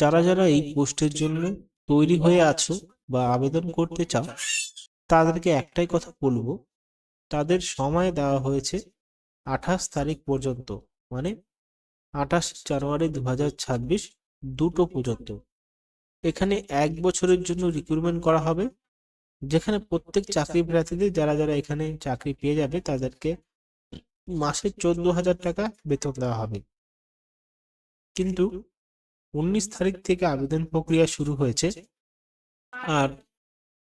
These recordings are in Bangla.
যারা যারা এই পোস্টের জন্য তৈরি হয়ে আছো বা আবেদন করতে চাও, তাদেরকে একটাই কথা বলব, তাদের সময় দেওয়া হয়েছে আঠাশ তারিখ পর্যন্ত মানে আঠাশ জানুয়ারি দু হাজার ছাব্বিশ দুটো পর্যন্ত। এখানে এক বছরের জন্য রিক্রুটমেন্ট করা হবে, যেখানে প্রত্যেক চাকরি প্রার্থীদের যারা যারা এখানে চাকরি পেয়ে যাবে, তাদেরকে মাসে চোদ্দ হাজার টাকা বেতন দেওয়া হবে। কিন্তু উনিশ তারিখ থেকে আবেদন প্রক্রিয়া শুরু হয়েছে আর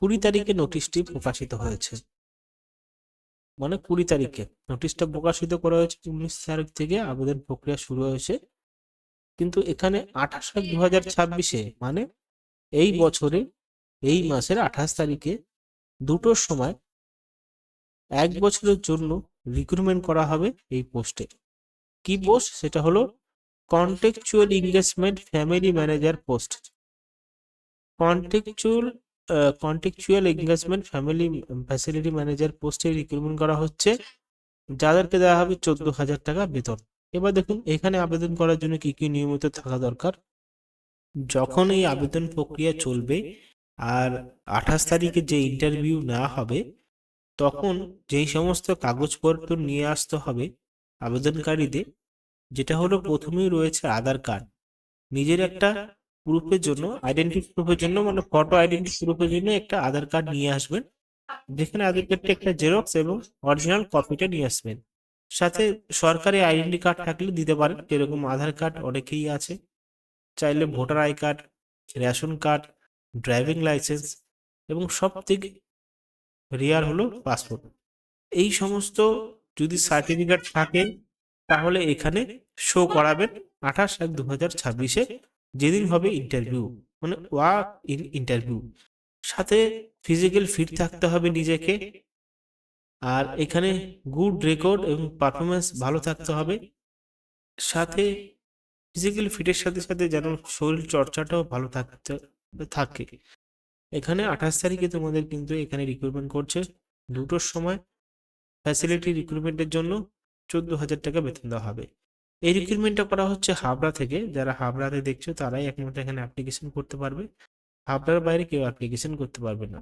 কুড়ি তারিখে নোটিশটি প্রকাশিত হয়েছে। মানে কুড়ি তারিখে নোটিশটা প্রকাশিত করা হয়েছে উনিশ তারিখ থেকে আবেদন প্রক্রিয়া শুরু হয়েছে। কিন্তু এখানে আঠাশ দু হাজার ছাব্বিশে মানে এই বছরে এই মাসের আঠাশ তারিখে দুটোর সময় এক বছরের জন্য রিক্রুটমেন্ট করা হবে এই পোস্টে কি পোস্ট সেটা হলো contractual engagement family manager post contractual contractual engagement family facility manager পোস্টে রিক্রুটমেন্ট করা হচ্ছে, যাদেরকে দেওয়া হবে চোদ্দ হাজার টাকা বেতন। এবার দেখুন, এখানে আবেদন করার জন্য কি কি নিয়মিত থাকা দরকার? যখন এই আবেদন প্রক্রিয়া চলবে আর আঠাশ তারিখে যে ইন্টারভিউ নেওয়া হবে, তখন যেই সমস্ত কাগজপত্র নিয়ে আসতে হবে আবেদনকারীদের যেটা হলো প্রথমেই রয়েছে আধার কার্ড। নিজের একটা প্রুফের জন্য আইডেন্টি প্রুফের জন্য মানে ফটো আইডেন্টি প্রুফের জন্য একটা আধার কার্ড নিয়ে আসবেন। যেখানে আধার কার্ডটা একটা জেরক্স এবং অরিজিনাল কপিটা নিয়ে আসবেন। সাথে সরকারি আইডেন্টি কার্ড থাকলে দিতে পারেন, যেরকম আধার কার্ড অনেকেই আছে। চাইলে voter I card, ration card driving licence এবং সব থেকে রেয়ার হলো পাসপোর্ট এই সমস্ত যদি সার্টিফিকেট থাকে তাহলে এখানে শো করাবেন আঠাশ এক দু হাজার ছাব্বিশে যেদিন হবে ইন্টারভিউ মানে ওয়ার্ক ইন ইন্টারভিউ সাথে ফিজিক্যাল ফিট থাকতে হবে নিজেকে। আর এখানে গুড রেকর্ড এবং পারফরমেন্স ভালো থাকতে হবে। সাথে ফিজিক্যাল ফিটের সাথে সাথে যেন শরীর চর্চাটাও ভালো থাকতে, থাকে। এখানে আঠাশ তারিখে তোমাদের কিন্তু এখানে রিক্রুটমেন্ট করছে। দুটোর সময় ফ্যাসিলিটি রিক্রুটমেন্টের জন্য চোদ্দ হাজার টাকা বেতন দেওয়া হবে। এই রিক্রুটমেন্টটা করা হচ্ছে হাবড়া থেকে। যারা হাবড়াতে দেখছ, তারাই একমাত্র এখানে অ্যাপ্লিকেশন করতে পারবে। হাবড়ার বাইরে কেউ অ্যাপ্লিকেশন করতে পারবে না।